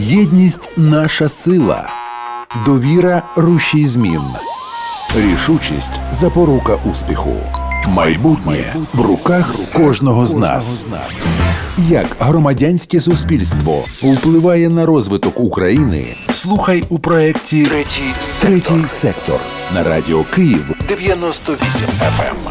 Єдність наша сила, довіра рушій змін, рішучість запорука успіху. Майбутнє в руках кожного з нас. Як громадянське суспільство впливає на розвиток України? Слухай у проєкті Третій сектор, Третій сектор на радіо Київ 98 FM.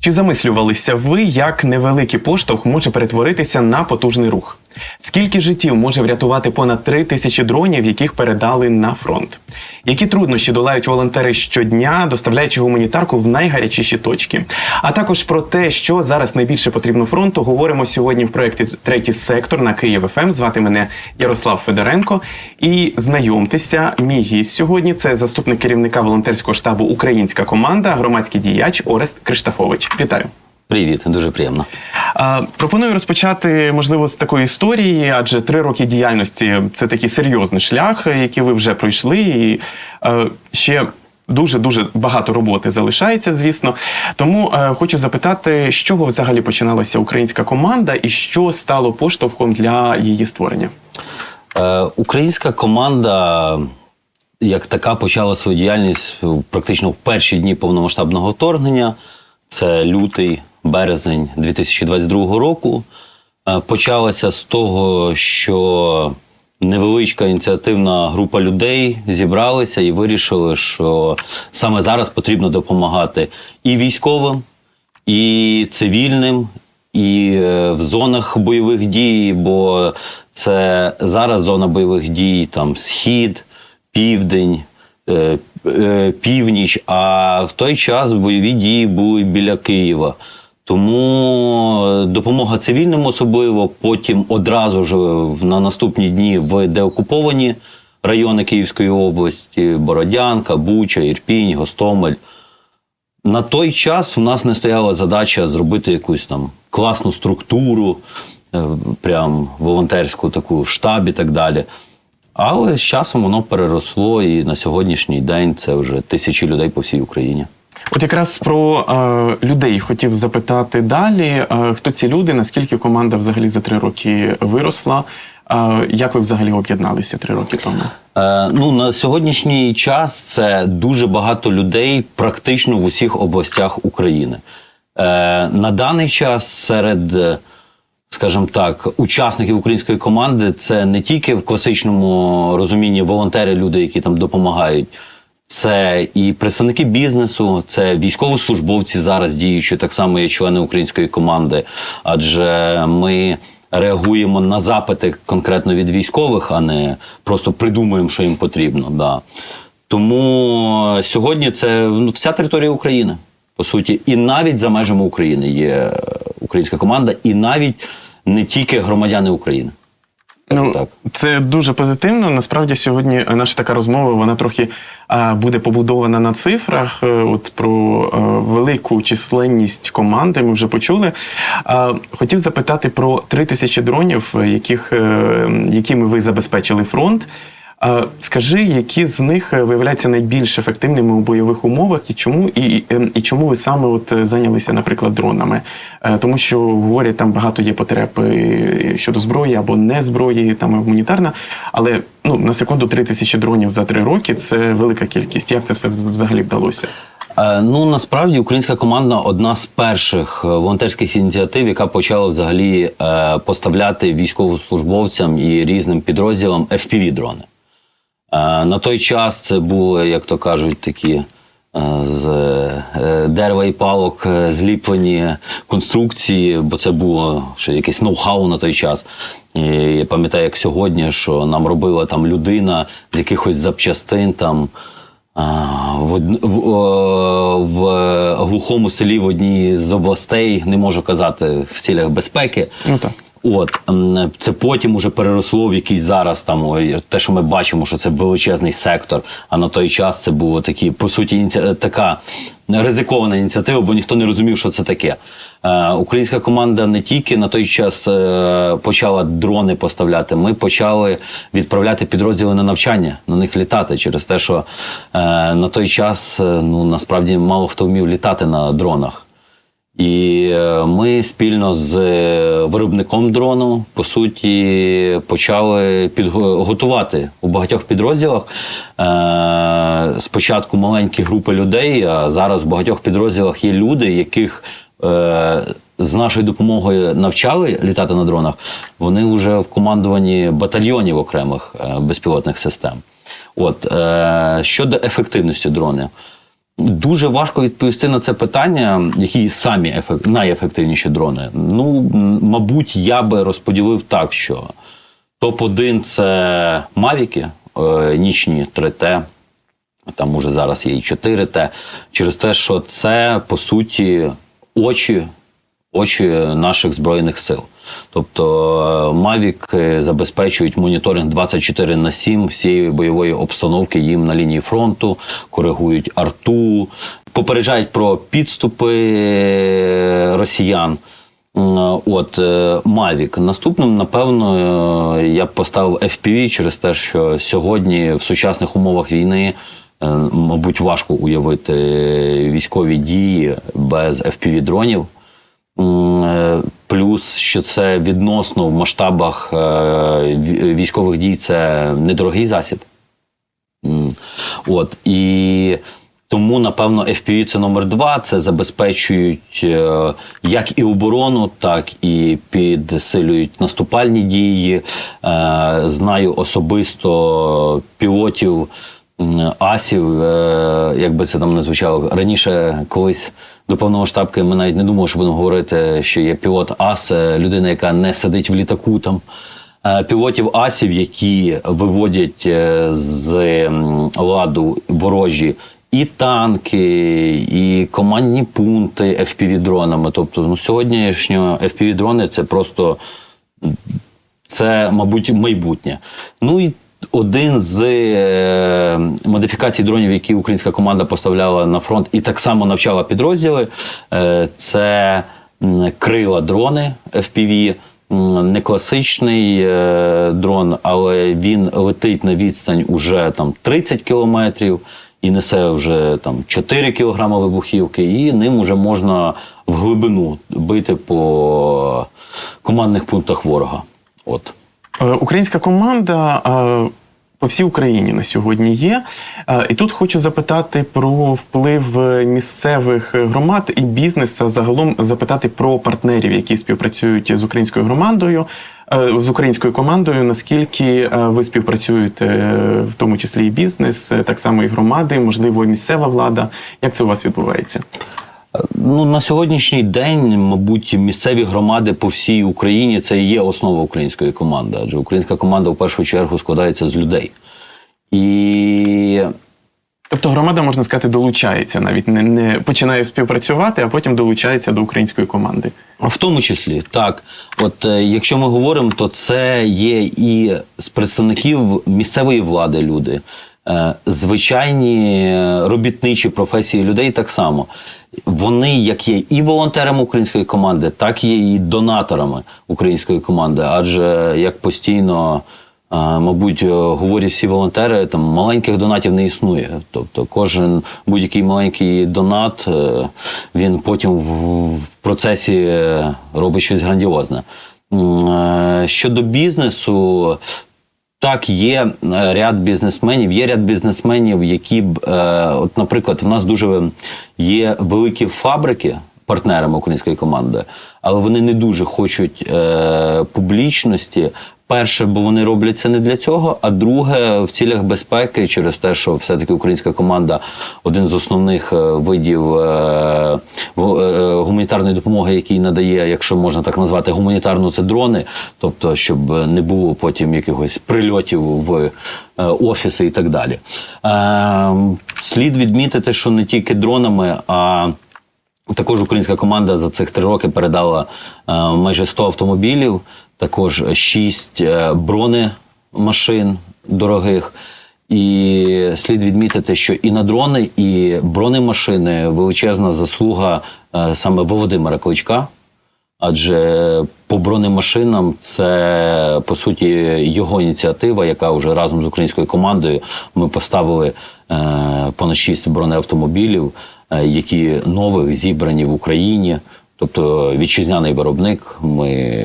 Чи замислювалися ви, як невеликий поштовх може перетворитися на потужний рух? Скільки життів може врятувати понад три тисячі дронів, яких передали на фронт? Які труднощі долають волонтери щодня, доставляючи гуманітарку в найгарячіші точки? А також про те, що зараз найбільше потрібно фронту, говоримо сьогодні в проєкті Третій сектор на Київ ФМ. Звати мене Ярослав Федоренко. І знайомтеся, мій гість сьогодні це заступник керівника волонтерського штабу Українська команда, громадський діяч Орест Криштафович. Вітаю. Привіт, дуже приємно. А, пропоную розпочати, можливо, з такої історії, адже три роки діяльності це такий серйозний шлях, який ви вже пройшли, і е, ще дуже дуже багато роботи залишається, звісно. Тому е, хочу запитати, з чого взагалі починалася українська команда, і що стало поштовхом для її створення? Е, українська команда, як така, почала свою діяльність практично в перші дні повномасштабного вторгнення. Це лютий, березень 2022 року. Е, почалася з того, що невеличка ініціативна група людей зібралися і вирішили, що саме зараз потрібно допомагати і військовим, і цивільним, і е, в зонах бойових дій, бо це зараз зона бойових дій, там схід, південь, е, північ. А в той час бойові дії були біля Києва. Тому е, допомога цивільним особливо, потім одразу ж на наступні дні в деокуповані райони Київської області: Бородянка, Буча, Ірпінь, Гостомель. На той час в нас не стояла задача зробити якусь там класну структуру, е, прям волонтерську таку штаб і так далі. Але з часом воно переросло, і на сьогоднішній день це вже тисячі людей по всій Україні. От якраз про е, людей хотів запитати далі. Е, хто ці люди? Наскільки команда взагалі за три роки виросла? Е, як ви взагалі об'єдналися три роки тому? Е, ну, на сьогоднішній час це дуже багато людей практично в усіх областях України. Е, на даний час серед, е, скажімо так, учасників української команди це не тільки в класичному розумінні волонтери, люди, які там допомагають. Це і представники бізнесу, це військовослужбовці зараз діючі, так само є члени української команди, адже ми реагуємо на запити конкретно від військових, а не просто придумуємо, що їм потрібно. Да. Тому сьогодні це ну, вся територія України, по суті, і навіть за межами України є українська команда, і навіть не тільки громадяни України. Ну, так. це дуже позитивно. Насправді сьогодні наша така розмова вона трохи а, буде побудована на цифрах. Е, От про е, велику численність команди ми вже почули. А, хотів запитати про три тисячі дронів, е, яких, е, якими ви забезпечили фронт. Скажи, які з них е, виявляються найбільш ефективними у бойових умовах, і чому і, і, ем, чому ви саме от е, зайнялися, наприклад, дронами? Е, Тому що говорять, там багато є потреб щодо зброї або не зброї, там гуманітарна. Але ну на секунду три тисячі дронів за три роки це велика кількість. Як це все взагалі вдалося? Ну насправді українська команда одна з перших волонтерських ініціатив, яка почала взагалі поставляти військовослужбовцям і різним підрозділам fpv дрони. Е, На той час це були, як то кажуть, такі е, з е, дерева і палок зліплені конструкції, бо це було ще якесь ноу-хау на той час. І я пам'ятаю, як сьогодні, що нам робила там людина з якихось запчастин там. В, в, в глухому селі в одній з областей, не можу казати в цілях безпеки. Ну так. От це потім уже переросло в якийсь зараз там те, що ми бачимо, що це величезний сектор. А на той час це було такі, по суті, ініці... така ризикована ініціатива, бо ніхто не розумів, що це таке. Е, українська команда не тільки на той час е, почала дрони поставляти, ми почали відправляти підрозділи на навчання, на них літати через те, що е, на той час е, ну насправді мало хто вмів літати на дронах. І е, ми спільно з е, виробником дрону по суті почали підготувати у багатьох підрозділах. Е, Спочатку маленькі групи людей, а зараз в багатьох підрозділах є люди, яких з нашою допомогою навчали літати на дронах. Вони вже в командуванні батальйонів окремих безпілотних систем. От щодо ефективності дронів. Дуже важко відповісти на це питання, які самі ефект, найефективніші дрони. Ну, мабуть, я би розподілив так, що топ-1 це Мавіки, е, нічні 3Т, там уже зараз є і 4Т, через те, що це по суті очі, очі наших збройних сил. Тобто Мавік забезпечують моніторинг 24 на 7 всієї бойової обстановки їм на лінії фронту, коригують арту, попереджають про підступи е, росіян. От е, Мавік. Наступним, напевно, е, я б поставив FPV через те, що сьогодні в сучасних умовах війни, е, мабуть, важко уявити військові дії без FPV дронів. Е, Плюс, що це відносно в масштабах е, військових дій, це недорогий засіб. От і тому, напевно, FPV це номер два. Це забезпечують е, як і оборону, так і підсилюють наступальні дії. Знаю особисто пілотів. Асів, е, як би це там не звучало раніше, колись до повномасштабки ми навіть не думали, що будемо говорити, що є пілот Ас, е, людина, яка не сидить в літаку там. Е, Пілотів асів, які виводять з ладу ворожі і танки, і командні пункти FPV-дронами. Тобто, ну, сьогоднішні FPV-дрони це просто це, мабуть, майбутнє. Ну і один з е, модифікацій дронів, які українська команда поставляла на фронт і так само навчала підрозділи, е, це крила дрони FPV. Не класичний е, дрон, але він летить на відстань уже там 30 кілометрів і несе вже там 4 кілограми вибухівки, і ним вже можна в глибину бити по командних пунктах ворога. От. Українська команда по всій Україні на сьогодні є. Е, І тут хочу запитати про вплив е, місцевих громад і бізнесу, загалом запитати про партнерів, які співпрацюють з українською громадою, е, з українською командою. Наскільки е, ви співпрацюєте, е, в тому числі і бізнес, е, так само і громади, можливо, і місцева влада. Як це у вас відбувається? Ну, на сьогоднішній день, мабуть, місцеві громади по всій Україні це і є основа української команди, адже українська команда в першу чергу складається з людей. І Тобто громада, можна сказати, долучається навіть не, не починає співпрацювати, а потім долучається до української команди. В тому числі, так. От е, якщо ми говоримо, то це є і з представників місцевої влади люди, е, звичайні робітничі професії людей так само. Вони як є і волонтерами української команди, так є і донаторами української команди. Адже як постійно. Мабуть, е, говорять всі волонтери, там маленьких донатів не існує. Тобто, кожен будь-який маленький донат, е, він потім в, процесі е, робить щось грандіозне. Щодо бізнесу, так, є е, ряд бізнесменів, є ряд бізнесменів, які б, е, от, наприклад, в нас дуже є великі фабрики. Партнерами української команди, але вони не дуже хочуть е, публічності. Перше, бо вони роблять це не для цього. А друге, в цілях безпеки, через те, що все-таки українська команда один з основних е, видів е, е, гуманітарної допомоги, який надає, якщо можна так назвати, гуманітарну це дрони, тобто, щоб не було потім якихось прильотів в офіси і так далі. Слід відмітити, що не тільки дронами, а також українська команда за цих три роки передала майже 100 автомобілів, також 6 е, бронемашин дорогих. І слід відмітити, що і на дрони, і бронемашини величезна заслуга е, саме Володимира Кличка. Адже по бронемашинам це по суті його ініціатива, яка вже разом з українською командою ми поставили е, понад 6 бронеавтомобілів, які нових зібрані в Україні. Тобто вітчизняний виробник, ми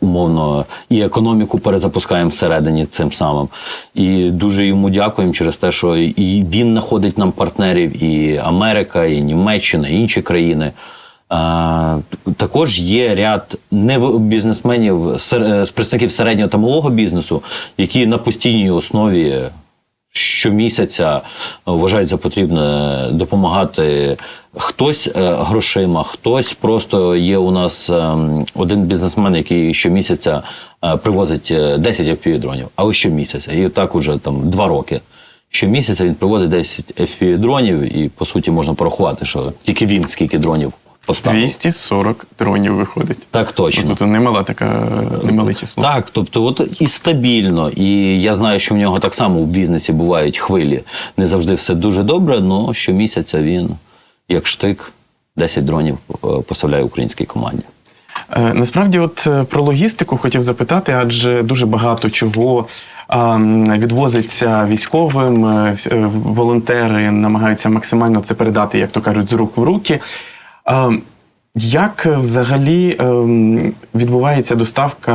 умовно і економіку перезапускаємо всередині цим самим. І дуже йому дякуємо через те, що і він знаходить нам партнерів, і Америка, і Німеччина, і інші країни. А, також є ряд не бізнесменів, сер- з представників середнього та малого бізнесу, які на постійній основі щомісяця вважають за потрібне допомагати хтось е, грошима, хтось просто є у нас ем, один бізнесмен, який щомісяця е, привозить е, 10 FPV-дронів, але щомісяця. І так уже там два роки. Щомісяця він привозить 10 FPV-дронів, і по суті можна порахувати, що тільки він скільки дронів поставив. 240 дронів виходить. Так точно. Тобто немала така, немале число. Так, тобто, от і стабільно. І я знаю, що в нього так само в бізнесі бувають хвилі. Не завжди все дуже добре, але щомісяця він, як штик, 10 дронів е, поставляє українській команді. Е, Насправді, от е, про логістику хотів запитати, адже дуже багато чого відвозиться військовим. Волонтери намагаються максимально це передати, як то кажуть, з рук в руки. А, Як е, взагалі ем, відбувається доставка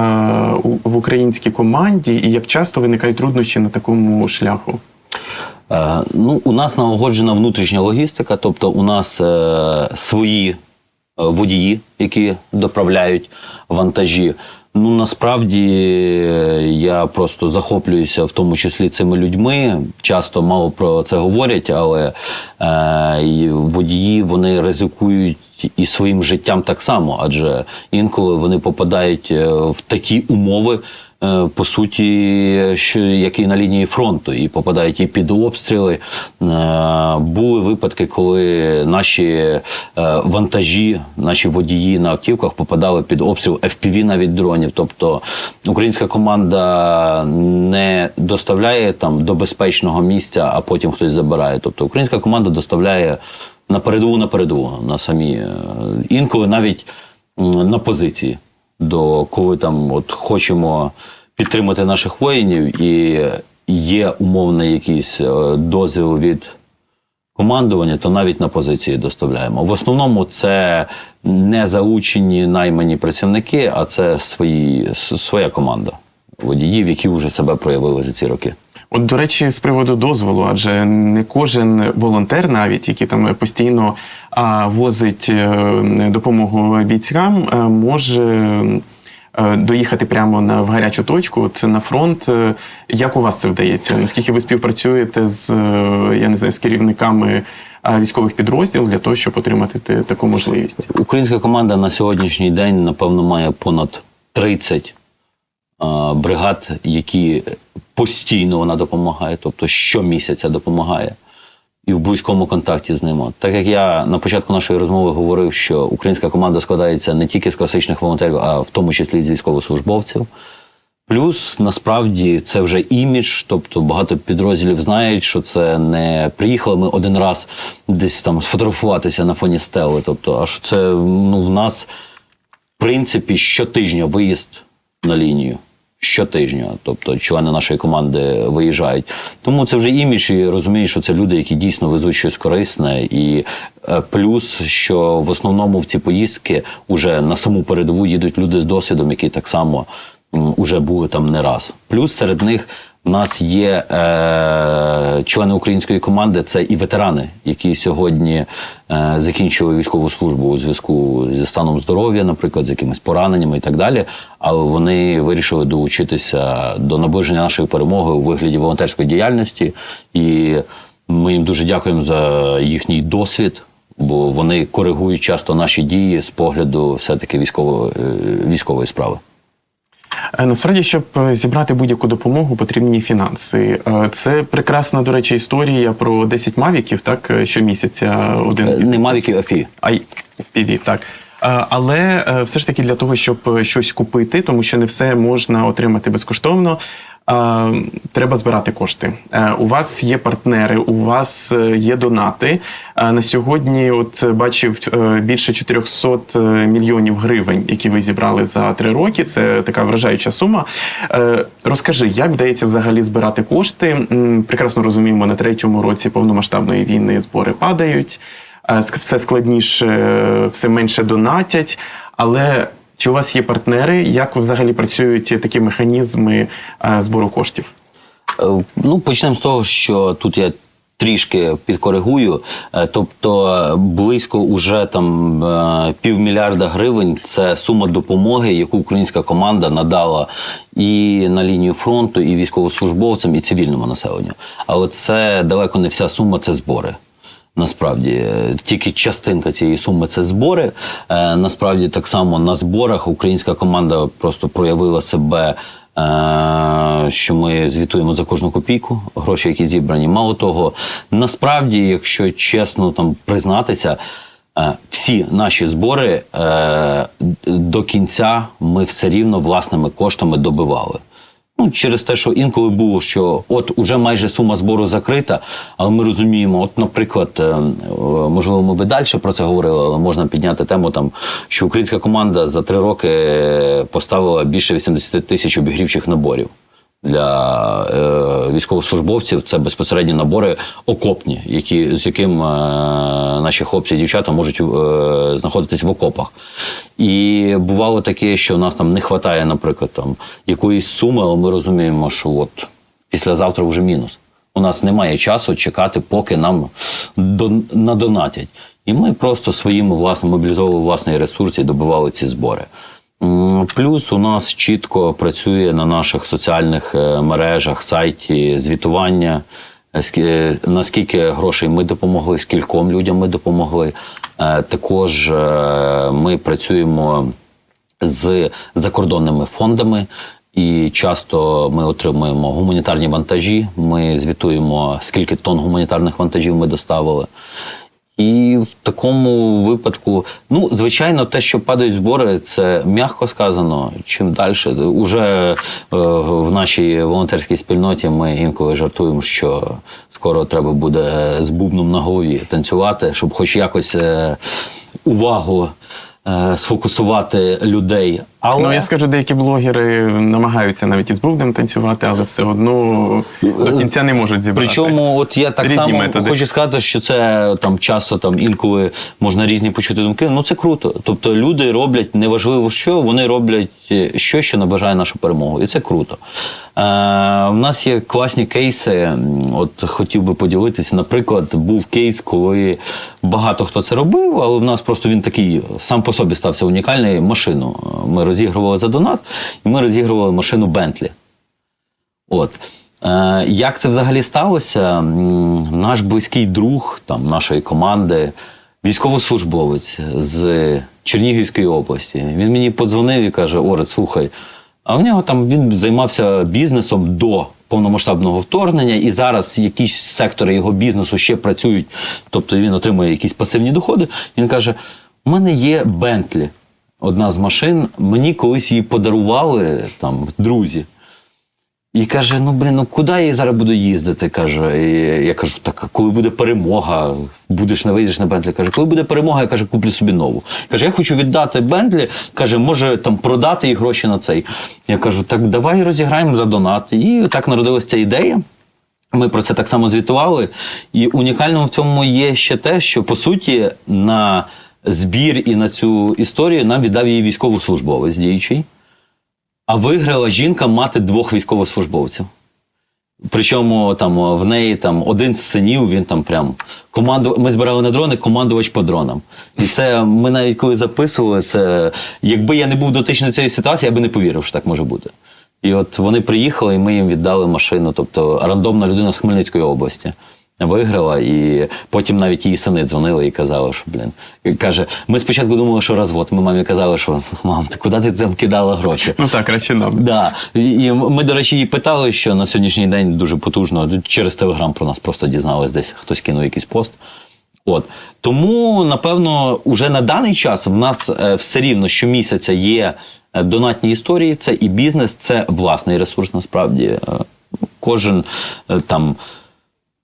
в українській команді, і як часто виникають труднощі на такому шляху? Е, ну, у нас налагоджена внутрішня логістика, тобто у нас е, свої е, водії, які доправляють вантажі. Ну насправді е, я просто захоплююся в тому числі цими людьми. Часто мало про це говорять, але е, водії вони ризикують і своїм життям так само, адже інколи вони попадають е, в такі умови. Е, По суті, що які на лінії фронту, і попадають і під обстріли. Е, Були випадки, коли наші е, вантажі, наші водії на автівках попадали під обстріл FPV навіть дронів. Тобто українська команда не доставляє там до безпечного місця, а потім хтось забирає. Тобто українська команда доставляє на передову на передову, на самі інколи навіть на позиції, до коли там от хочемо підтримати наших воїнів, і є умовний якийсь е, дозвіл від командування, то навіть на позиції доставляємо. В основному це не заучені наймані працівники, а це свої, своя команда водіїв, які вже себе проявили за ці роки. От, до речі, з приводу дозволу, адже не кожен волонтер, навіть який там постійно а, возить е, допомогу бійцям, е, може е, доїхати прямо на в гарячу точку. Це на фронт. Як у вас це вдається? Наскільки ви співпрацюєте з я не знаю з керівниками військових підрозділів для того, щоб отримати таку можливість? Українська команда на сьогоднішній день, напевно, має понад 30 а, бригад, які постійно вона допомагає, тобто щомісяця допомагає. І в близькому контакті з ними. Так як я на початку нашої розмови говорив, що українська команда складається не тільки з класичних волонтерів, а в тому числі з військовослужбовців. Плюс насправді це вже імідж, тобто багато підрозділів знають, що це не приїхали ми один раз десь там сфотографуватися на фоні стели. Тобто, а що це ну, в нас в принципі щотижня виїзд на лінію. Щотижня, тобто члени нашої команди виїжджають. Тому це вже імідж, і розумієш, що це люди, які дійсно везуть щось корисне. І е, плюс, що в основному в ці поїздки уже на саму передову їдуть люди з досвідом, які так само уже були там не раз. Плюс серед них в нас є е, члени української команди, це і ветерани, які сьогодні е, закінчили військову службу у зв'язку зі станом здоров'я, наприклад, з якимись пораненнями і так далі. Але вони вирішили долучитися до наближення нашої перемоги у вигляді волонтерської діяльності, і ми їм дуже дякуємо за їхній досвід. Бо вони коригують часто наші дії з погляду все-таки військової, е, військової справи. Е, Насправді, щоб е, зібрати будь-яку допомогу, потрібні фінанси. Е, Це прекрасна, до речі, історія про 10 мавіків, так щомісяця один Не Mavic, а FPV. а FPV, так. Але все ж таки для того, щоб щось купити, тому що не все можна отримати безкоштовно. Треба збирати кошти. Е, У вас є партнери, у вас е, є донати. На сьогодні, от бачив е, більше 400 мільйонів гривень, які ви зібрали за три роки. Це така вражаюча сума. Розкажи, як вдається взагалі збирати кошти? Прекрасно розуміємо, на третьому році повномасштабної війни збори падають. все складніше, все менше донатять. Але чи у вас є партнери? Як взагалі працюють такі механізми е, збору коштів? Е, Ну, почнемо з того, що тут я трішки підкоригую. Е, Тобто близько уже там півмільярда гривень це сума допомоги, яку українська команда надала і на лінію фронту, і військовослужбовцям, і цивільному населенню. Але це далеко не вся сума, це збори. Насправді, Е, тільки частинка цієї суми це збори. Е, насправді, так само на зборах українська команда просто проявила себе, е, що ми звітуємо за кожну копійку, гроші, які зібрані. Мало того, насправді, якщо чесно там признатися, всі наші збори до кінця ми все рівно власними коштами добивали. Ну, через те, що інколи було, що от уже майже сума збору закрита, але ми розуміємо, от, наприклад, е, е, можливо, ми би далі про це говорили, але можна підняти тему там, що українська команда за три роки е, поставила більше 80 тисяч обігрівчих наборів. Для е, військовослужбовців це безпосередньо набори окопні, які, з яким е, наші хлопці і дівчата можуть е, знаходитись в окопах. І бувало таке, що у нас там не вистачає, наприклад, там якоїсь суми, але ми розуміємо, що от післязавтра вже мінус. У нас немає часу чекати, поки нам дон- надонатять. І ми просто своїми власними мобілізовували власний ресурс і добивали ці збори. Плюс у нас чітко працює на наших соціальних е, мережах, сайті звітування, е, е, наскільки грошей ми допомогли, скільком людям ми допомогли. Також ми працюємо з закордонними фондами. І часто ми отримуємо гуманітарні вантажі. Ми звітуємо, скільки тонн гуманітарних вантажів ми доставили. І в такому випадку, ну, звичайно, те, що падають збори, це м'яко сказано. Чим далі, уже е, в нашій волонтерській спільноті ми інколи жартуємо, що скоро треба буде з бубном на голові танцювати, щоб хоч якось е, увагу е, сфокусувати людей. Але Ну я скажу, деякі блогери намагаються навіть із бруднем танцювати, але все одно до кінця не можуть зібрати. Причому, от я так Різні само методи. хочу сказати, що це там часто там інколи можна різні почути думки. Ну це круто. Тобто люди роблять неважливо що, вони роблять е, щось, що наближає нашу перемогу, і це круто. Е, у нас є класні кейси. От хотів би поділитися. Наприклад, був кейс, коли багато хто це робив, але в нас просто він такий сам по собі стався унікальний машину. Ми розігрували за донат, і ми розігрували машину Бентлі. От. Е, як це взагалі сталося? Наш близький друг там, нашої команди, військовослужбовець з Чернігівської області. Він мені подзвонив і каже: Орет, слухай, а в нього там він займався бізнесом до повномасштабного вторгнення, і зараз якісь сектори його бізнесу ще працюють, тобто він отримує якісь пасивні доходи. Він каже: у мене є Бентлі, одна з машин, мені колись її подарували там друзі. І каже: ну блін, ну куди я зараз буду їздити? каже. І я кажу, так коли буде перемога, будеш не вийдеш на Бентлі. Каже, коли буде перемога, я каже, куплю собі нову. Каже, я хочу віддати Бентлі, каже, може там продати і гроші на цей. Я кажу, так давай розіграємо за донат. І так народилася ця ідея. Ми про це так само звітували. І унікальним в цьому є ще те, що по суті на збір і на цю історію нам віддав її військовослужбовець діючий. А виграла жінка мати двох військовослужбовців. Причому там в неї там один з синів, він там прям команду. Ми збирали на дрони, командувач по дронам. І це ми навіть коли записували це. Якби я не був дотичний до цієї ситуації, я би не повірив, що так може бути. І от вони приїхали, і ми їм віддали машину. Тобто рандомна людина з Хмельницької області виграла, і потім навіть її сини дзвонили і казали, що блін. Каже, ми спочатку думали, що розвод. Ми мамі казали, що мам, ти куди ти там кидала гроші? Ну так, краще нам. Да. І ми, до речі, її питали, що на сьогоднішній день дуже потужно через Телеграм про нас просто дізнались, десь хтось кинув якийсь пост. От тому, напевно, уже на даний час в нас е, все рівно щомісяця є е, донатні історії. Це і бізнес, це власний ресурс. Насправді Е, кожен там.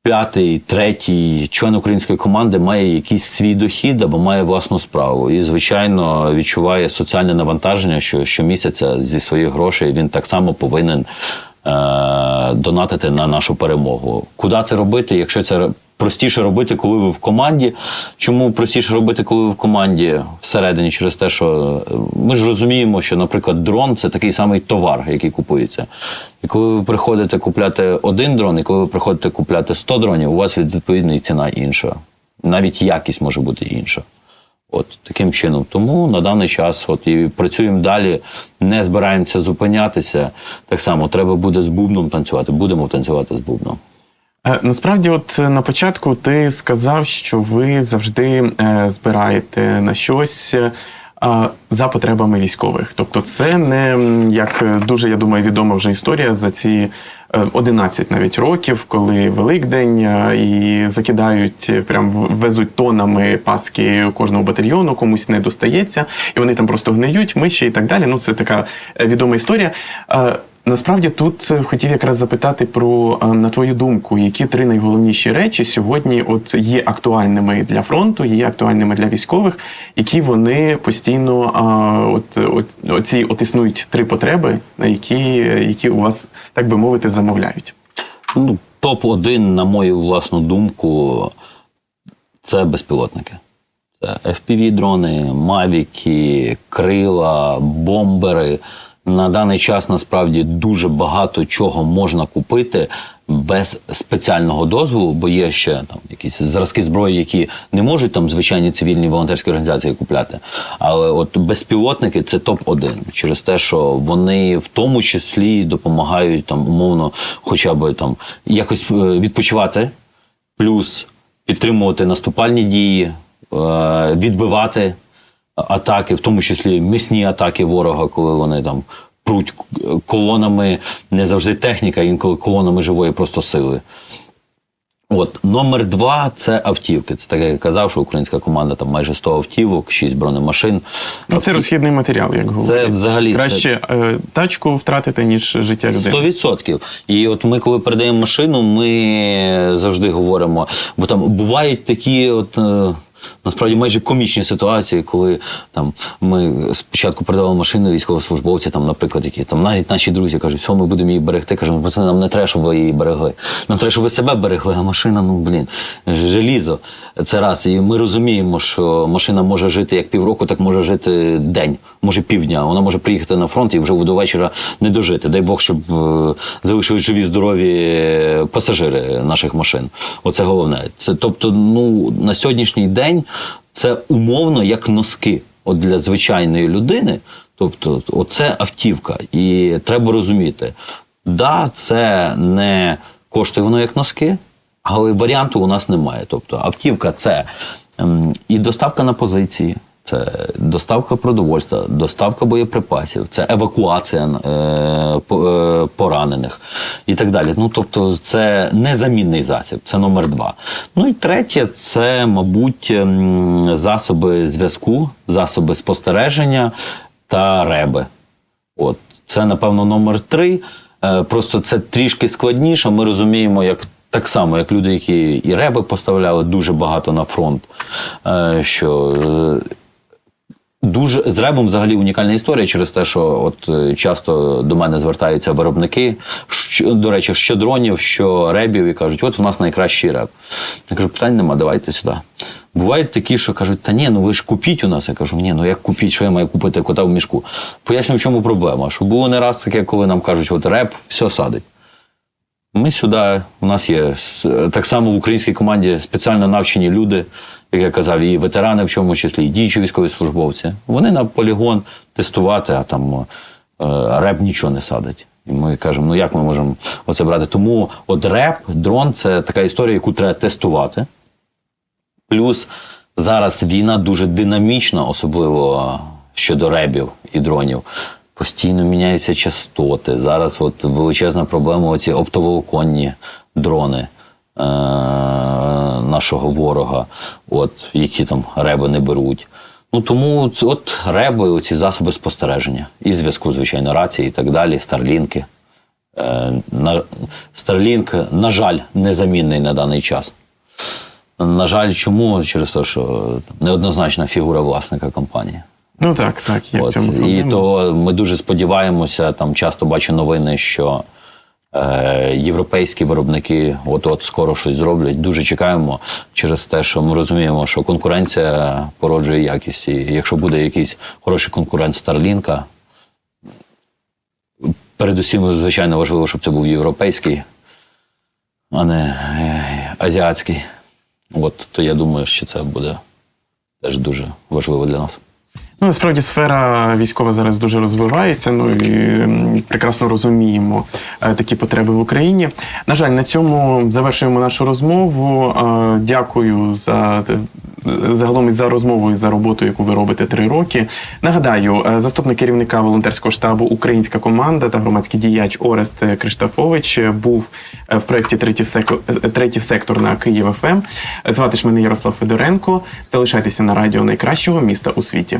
П'ятий, третій член української команди має якийсь свій дохід або має власну справу. І, звичайно, відчуває соціальне навантаження, що щомісяця зі своїх грошей він так само повинен е- донатити на нашу перемогу. Куди це робити, якщо це простіше робити, коли ви в команді. Чому простіше робити, коли ви в команді всередині, через те, що е, ми ж розуміємо, що, наприклад, дрон це такий самий товар, який купується. І коли ви приходите купляти один дрон, і коли ви приходите купляти 100 дронів, у вас відповідно і ціна інша. Навіть якість може бути інша. От таким чином. Тому на даний час от і працюємо далі, не збираємося зупинятися. Так само треба буде з бубном танцювати. Будемо танцювати з бубном. Е, Насправді, от е, на початку ти сказав, що ви завжди е, збираєте на щось. За потребами військових, тобто це не як дуже я думаю відома вже історія за ці е, 11 навіть років, коли Великдень і закидають прям везуть тонами паски кожного батальйону, комусь не достається, і вони там просто гниють, миші і так далі. Ну це така відома історія. Насправді тут е, хотів якраз запитати про, е, на твою думку, які три найголовніші речі сьогодні от є актуальними для фронту, є актуальними для військових, які вони постійно а, от, от, оці от існують три потреби, які, які у вас, так би мовити, замовляють. Ну, топ-1, на мою власну думку, це безпілотники. Це FPV-дрони, мавіки, крила, бомбери. На даний час насправді дуже багато чого можна купити без спеціального дозволу, бо є ще там якісь зразки зброї, які не можуть там звичайні цивільні волонтерські організації купляти. Але от безпілотники це топ-1 через те, що вони в тому числі допомагають там умовно, хоча б там якось е, відпочивати, плюс підтримувати наступальні дії, е, відбивати атаки, в тому числі місні атаки ворога, коли вони там пруть колонами, не завжди техніка, інколи колонами живої просто сили. От номер два це автівки. Це так як я казав, що українська команда там майже 100 автівок, 6 бронемашин. Ну, це розхідний матеріал, як говорять. взагалі краще е, тачку втратити, ніж життя людей. Сто відсотків. І от ми, коли передаємо машину, ми завжди говоримо, бо там бувають такі, от е, насправді майже комічні ситуації, коли там ми спочатку передавали машину військовослужбовці, там, наприклад, які там навіть наші друзі кажуть, що ми будемо її берегти. Кажемо, пацани, нам не треба, щоб ви її берегли. Нам треба, щоб ви себе берегли, а машина, ну блін, желізо. Це раз. І ми розуміємо, що машина може жити як півроку, так може жити день, може півдня. Вона може приїхати на фронт і вже до вечора не дожити. Дай Бог, щоб е, залишили живі, здорові пасажири наших машин. Оце головне. Це тобто, ну на сьогоднішній день це умовно як носки. От для звичайної людини, тобто, оце автівка. І треба розуміти, да, це не коштує воно як носки, але варіанту у нас немає. Тобто автівка це ем, і доставка на позиції, це доставка продовольства, доставка боєприпасів, це евакуація е, е, поранених і так далі. Ну тобто, це незамінний засіб, це номер два. Ну і третє, це, мабуть, ем, засоби зв'язку, засоби спостереження та реби. От це, напевно, номер три. Е, Просто це трішки складніше. Ми розуміємо, як так само, як люди, які і реби поставляли дуже багато на фронт. Що Дуже з ребом взагалі унікальна історія через те, що от е, часто до мене звертаються виробники, що, до речі, що дронів, що ребів, і кажуть, от в нас найкращий реб. Я кажу, питань нема, давайте сюди. Бувають такі, що кажуть, та ні, ну ви ж купіть у нас. Я кажу, ні, ну як купіть, що я маю купити кота в мішку? Поясню, в чому проблема. Що було не раз таке, коли нам кажуть, от реп, все садить. Ми сюди, у нас є так само в українській команді спеціально навчені люди, як я казав, і ветерани, в чому числі, і діючі військові службовці. Вони на полігон тестувати, а там е, реп нічого не садить. І ми кажемо, ну як ми можемо оце брати? Тому от реп, дрон це така історія, яку треба тестувати. Плюс зараз війна дуже динамічна, особливо щодо ребів і дронів. Постійно міняються частоти. Зараз от величезна проблема оці оптоволоконні дрони е- нашого ворога, от, які там реби не беруть. Ну тому от реби, оці засоби спостереження і зв'язку, звичайно, рації і так далі, старлінки. Е, Starlink, на жаль, незамінний на даний час. На жаль, чому? Через те, що неоднозначна фігура власника компанії. Ну так, так, є в цьому і проблема. то ми дуже сподіваємося, там часто бачу новини, що Е, європейські виробники от-от скоро щось зроблять. Дуже чекаємо через те, що ми розуміємо, що конкуренція породжує якість. І якщо буде якийсь хороший конкурент Старлінка, передусім, звичайно, важливо, щоб це був європейський, а не е, азіатський. От то я думаю, що це буде теж дуже важливо для нас. Ну, насправді сфера військова зараз дуже розвивається. Ну і прекрасно розуміємо е, такі потреби в Україні. На жаль, на цьому завершуємо нашу розмову. Е, Дякую за загалом і за розмову і за роботу, яку ви робите три роки. Нагадаю, е, заступник керівника волонтерського штабу Українська команда та громадський діяч Орест Криштафович був е, в проєкті третій сектор, третій сектор на Київ ФМ. Звати ж мене Ярослав Федоренко. Залишайтеся на радіо найкращого міста у світі.